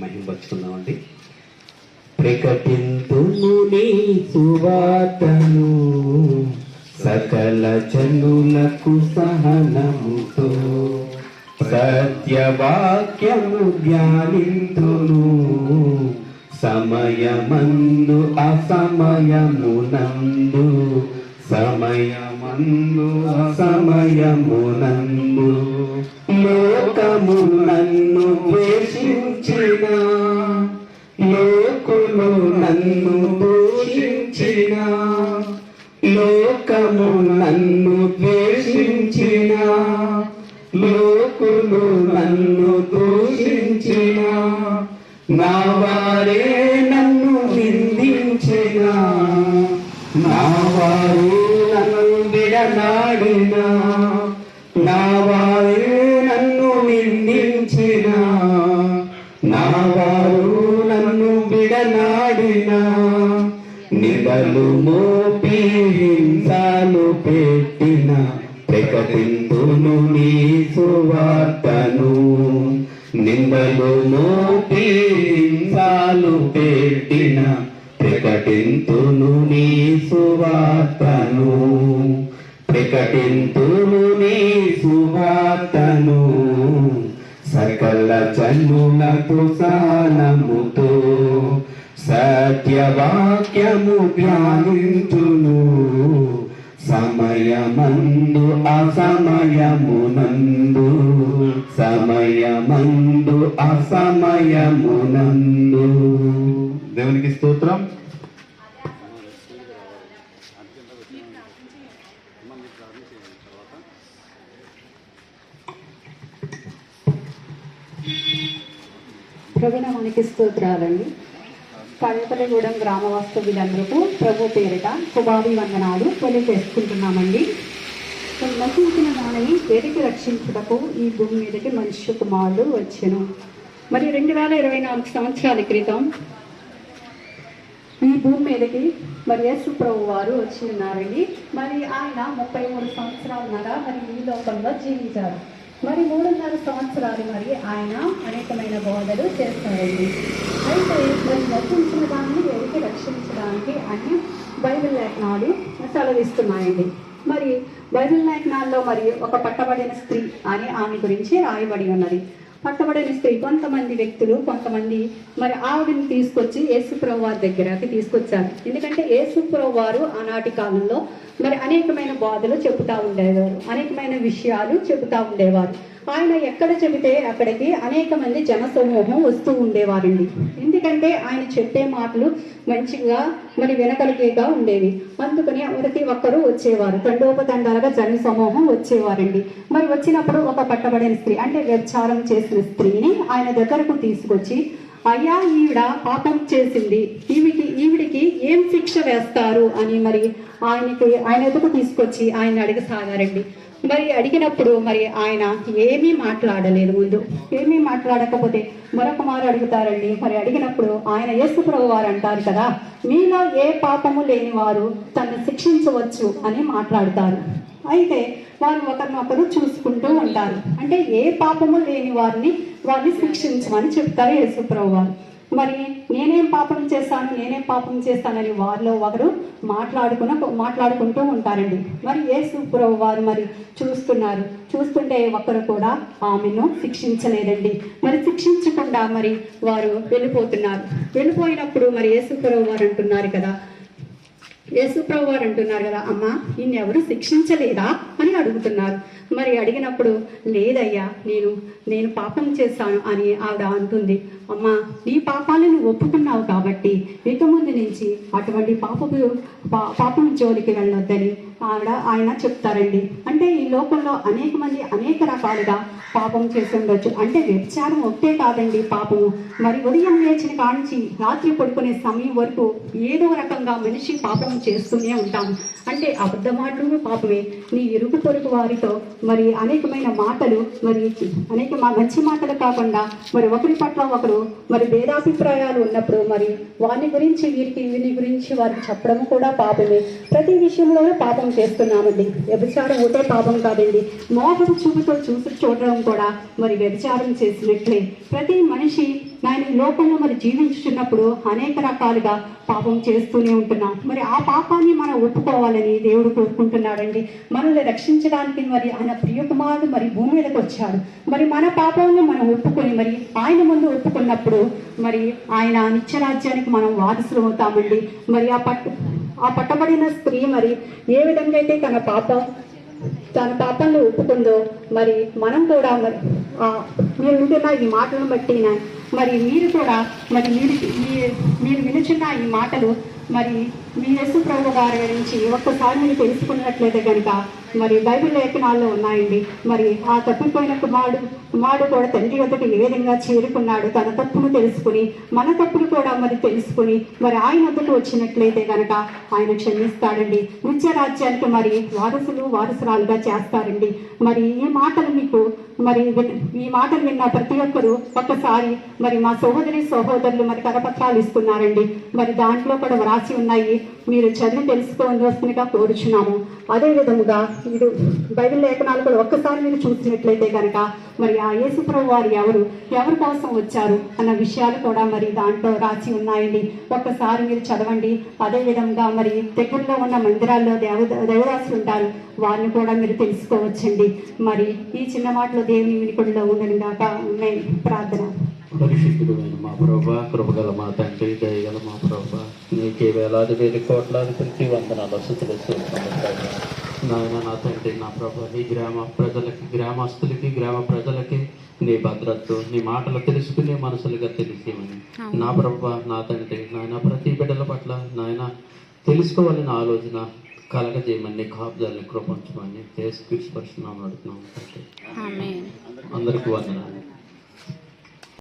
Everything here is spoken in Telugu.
మహింపరుచుకుందామండి ప్రకటింతుము నీ సువార్తను సకల జనులకు సహనముతో సత్యవాక్యము ధ్యానింతును సమయమందు అసమయమునందు సమయమందు అసమయమునందు నన్ను దూషించిన నా వారే నన్ను నిందించిన నా వారే నన్ను విడనాడిన నా వారే నన్ను నిందించిన నా వారు నన్ను విడనాడిన నిడలు మోపి హింసలు పెట్టిన. ప్రకటింతును నీ సువార్తను నిందలు మోపి హింసలు పెట్టిన ప్రకటింతును నీ సువార్తను ప్రకటింతును నీ సువార్తను. సకల జన్ములకు సానముతో సత్యవాక్యము జ్ఞానించును సమయమందు అసమయమునందు. సమయమందు అసమయమునందు. దేవునికి స్తోత్రం. ప్రభునామానికి స్తోత్రాలండి. కడపలగూడెం గ్రామ వాస్తవ్యులందరికీ ప్రభు పేరిట శుభాభి వందనాలు తెలియజేసుకుంటున్నామండి. నశించిన దానిని వెతికి రక్షించుటకు ఈ భూమి మీదకి మనుష్య కుమారుడు వచ్చెను. మరి రెండు వేల ఇరవై నాలుగు సంవత్సరాల క్రితం ఈ భూమి మీదకి మరి యేసు ప్రభు వారు వచ్చి ఉన్నారండి. మరి ఆయన ముప్పై మూడు సంవత్సరాలున్నర మరి ఈ లోకంలో జీవించారు. మరి మూడున్నర సంవత్సరాలు మరి ఆయన అనేకమైన బోధలు చేస్తారండి. అయితే మరి నశించిన దాన్ని ఎవరికి రక్షించడానికి అని బైబిల్ లేఖనాలు సెలవిస్తున్నాయండి. మరి బైబిల్ లేఖనాల్లో మరి ఒక పట్టబడిన స్త్రీ అని ఆమె గురించి రాయబడి ఉన్నది. పట్టబడిన స్త్రీ కొంతమంది వ్యక్తులు కొంతమంది మరి ఆవిడని తీసుకొచ్చి యేసుప్రభు వారి దగ్గరకి తీసుకొచ్చారు. ఎందుకంటే యేసుప్రభు వారు ఆనాటి కాలంలో మరి అనేకమైన బాధలు చెబుతా ఉండేవారు అనేకమైన విషయాలు చెబుతా ఉండేవారు. ఆయన ఎక్కడ చెబితే అక్కడికి అనేక మంది జనసమూహం వస్తూ ఉండేవారండి. ఎందుకంటే ఆయన చెప్పే మాటలు మంచిగా మరి వినగలిగేగా ఉండేవి. అందుకని ప్రతి ఒక్కరూ వచ్చేవారు. తండోపతండాలుగా జన సమూహం వచ్చేవారండి. మరి వచ్చినప్పుడు ఒక పట్టబడిన స్త్రీ అంటే వ్యభిచారం చేసిన స్త్రీని ఆయన దగ్గరకు తీసుకొచ్చి అయ్యా ఈవిడ పాపం చేసింది. ఈవిడికి ఈవిడికి ఏం శిక్ష వేస్తారు? అని మరి ఆయనకి ఆయన ఎదుగు తీసుకొచ్చి ఆయన అడిగసాగారండి మరి అడిగినప్పుడు మరి ఆయన ఏమీ మాట్లాడలేదు ముందు. ఏమీ మాట్లాడకపోతే మరొక మారు అడుగుతారండి. మరి అడిగినప్పుడు ఆయన యేసుప్రభు వారు అంటారు కదా మీలో ఏ పాపము లేని వారు తను శిక్షించవచ్చు అని మాట్లాడతారు. అయితే వారు ఒకరినొకరు చూసుకుంటూ ఉంటారు. అంటే ఏ పాపము లేని వారిని వారిని శిక్షించమని చెప్తారు యేసుప్రభు వారు. మరి నేనేం పాపం చేస్తాను నేనేం పాపం చేస్తానని వారిలో ఒకరు మాట్లాడుకున్న మాట్లాడుకుంటూ ఉంటారండి. మరి యేసుప్రభు వారు మరి చూస్తున్నారు. చూస్తుంటే ఒకరు కూడా ఆమెను శిక్షించలేదండి. మరి శిక్షించకుండా మరి వారు వెళ్ళిపోతున్నారు. వెళ్ళిపోయినప్పుడు మరి యేసుప్రభు వారు అంటున్నారు కదా యేసుప్రభు వారు అంటున్నారు కదా అమ్మా నిన్నెవరు శిక్షించలేదా? అని అడుగుతున్నారు. మరి అడిగినప్పుడు లేదయ్యా నేను నేను పాపం చేశాను అని ఆవిడ అంటుంది. అమ్మా నీ పాపాలను ఒప్పుకున్నావు కాబట్టి ఇక ముందు నుంచి అటువంటి పాపపు పా- పాపం జోలికి వెళ్ళొద్దని ఆవిడ ఆయన చెప్తారండి. అంటే ఈ లోకంలో అనేక మంది అనేక రకాలుగా పాపం చేసి ఉండొచ్చు. అంటే వ్యభిచారం ఒకటే కాదండి పాపము. మరి ఉదయం లేచిన కాంచి రాత్రి పడుకునే సమయం వరకు ఏదో రకంగా మనిషి పాపం చేస్తూనే ఉంటాం అంటే అబద్ధమాటలు పాపమే. నీ ఇరుగు పొరుగు వారితో మరి అనేకమైన మాటలు మరి అనేక మా- మంచి మాటలు కాకుండా మరి ఒకరి పట్ల ఒకరు మరి భేదాభిప్రాయాలు ఉన్నప్పుడు మరి వారిని గురించి వీరికి వీరిని గురించి వారికి చెప్పడం కూడా పాపమే. ప్రతి విషయంలోనూ పాపం పాపం చేస్తున్నామండి. వ్యభిచారం ఒకటే పాపం కాదండి. మోహం చూపుతో చూసి చూడడం కూడా మరి వ్యభిచారం చేసినట్లే. ప్రతి మనిషి ఆయన ఈ లోకంలో మరి జీవించుతున్నప్పుడు అనేక రకాలుగా పాపం చేస్తూనే ఉంటున్నాం. మరి ఆ పాపాన్ని మనం ఒప్పుకోవాలని దేవుడు కోరుకుంటున్నాడండి. మనల్ని రక్షించడానికి మరి ఆయన ప్రియకుమారుడు మరి భూమి మీదకి వచ్చాడు. మరి మన పాపాన్ని మనం ఒప్పుకొని మరి ఆయన ముందు ఒప్పుకున్నప్పుడు మరి ఆయన నిత్యరాజ్యానికి మనం వారసులు అవుతామండి. మరి ఆ పట్టు ఆ పట్టబడిన స్త్రీ మరి ఏ విధంగా అయితే తన పాపం తన పాపంలో ఒప్పుకుందో మరి మనం కూడా మరి మీరు వింటున్న ఈ మాటలను బట్టి నా- మరి మీరు కూడా మరి మీరు మీరు వినుచున్న ఈ మాటలు మరి మీ యేసు ప్రభు గారి గురించి ఒక్కసారి మీరు తెలుసుకున్నట్లయితే కనుక మరి బైబిల్ లేఖనాల్లో ఉన్నాయండి. మరి ఆ తప్పిపోయిన కుమారుడు కుమారుడు కూడా తండ్రి వద్దకు ఏ విధంగా చేరుకున్నాడు తన తప్పును తెలుసుకుని మన తప్పును కూడా మరి తెలుసుకుని మరి ఆయన వద్దకు వచ్చినట్లయితే కనుక ఆయన క్షమిస్తాడండి. నిత్య రాజ్యానికి మరి వారసులు వారసురాలుగా చేస్తారండి. మరి ఈ మాటలు మీకు మరి ఈ మాటలు విన్న ప్రతి ఒక్కరు ఒక్కసారి మరి మా సహోదరి సహోదరులు మరి కరపత్రాలు ఇస్తున్నారండి. మరి దాంట్లో కూడా రాసి ఉన్నాయి. మీరు చదివి తెలుసుకోవాల్సిందిగా కోరుచున్నాము. అదే విధముగా ఇది బైబిల్ లేఖనాలు కూడా ఒక్కసారి మీరు చూసినట్లయితే కనుక మరి ఆ యేసుప్రభు వారు ఎవరు ఎవరి కోసం వచ్చారు అన్న విషయాలు కూడా మరి దాంట్లో రాసి ఉన్నాయండి. ఒక్కసారి మీరు చదవండి. అదే విధంగా మరి దగ్గరలో ఉన్న మందిరాల్లో దేవ దేవదాసులు ఉంటారు. వారిని కూడా మీరు తెలుసుకోవచ్చండి. మరి ఈ చిన్న మాటలో దేవుని వినికుడిలో ఉండను గాక మేము ప్రార్థన. పరిశుద్ధుడు మా ప్రభా కృపగల మా తండ్రి దయగల మా ప్రభా నీకే వేలాది వేలు కోట్లాది ప్రతి వందనాలు వసతులు నాయన నా తండ్రి నా ప్రభా నీ గ్రామ ప్రజలకి గ్రామస్తులకి గ్రామ ప్రజలకి నీ భద్రత నీ మాటలు తెలుసుకునే మనసులుగా తెలిసేమని నా ప్రభా నా తండ్రి నాయన ప్రతి బిడ్డల పట్ల నాయన తెలుసుకోవాలని ఆలోచన కలగజేయమని కాపుదాలని కృపించమని దేశ కృషి పరిశ్రమ అందరికీ వందనాలు.